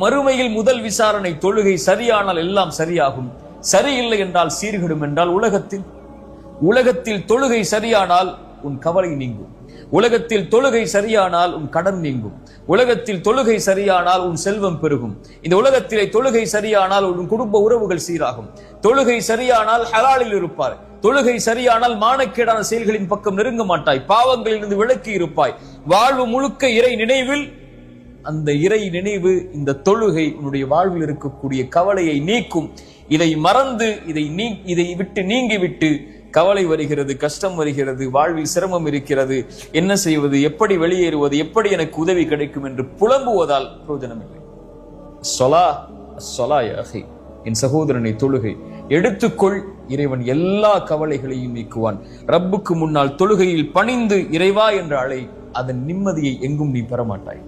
மறுமையில் முதல் விசாரணை தொழுகை சரியானால் எல்லாம் சரியாகும். சரியில்லை என்றால் சீர்கிடும் என்றால் உலகத்தில். உலகத்தில் தொழுகை சரியானால் உன் கவலை நீங்கும். உலகத்தில் தொழுகை சரியானால் உன் கடன் நீங்கும். உலகத்தில் தொழுகை சரியானால் உன் செல்வம் பெருகும். இந்த உலகத்திலே தொழுகை சரியானால் உன் குடும்ப உறவுகள் சீராகும். தொழுகை சரியானால் ஹலாலில் இருப்பார் தொழுகை சரியானால் மானக்கேடான செயல்களின் பக்கம் நெருங்க மாட்டாய். பாவங்களிலிருந்து விலக்கி இருப்பாய். வாழ்வு முழுக்க இறை நினைவில் அந்த இறை நினைவு இந்த தொழுகை உன்னுடைய வாழ்வில் இருக்கக்கூடிய கவலையை நீக்கும். இதை மறந்து இதை நீ இதை விட்டு நீங்கிவிட்டு கவலை வருகிறது கஷ்டம் வருகிறது வாழ்வில் சிரமம் இருக்கிறது. என்ன செய்வது எப்படி வெளியேறுவது எப்படி எனக்கு உதவி கிடைக்கும் என்று புலம்புவதால் பிரயோஜனம் இல்லை சொலா சொலா அகை. என் சகோதரனை தொழுகை. எடுத்துக்கொள் இறைவன் எல்லா கவலைகளையும் நீக்குவான். ரப்புக்கு முன்னால் தொழுகையில் பணிந்து இறைவா என்ற அழை. அதன் நிம்மதியை எங்கும் நீ பெறமாட்டாய்.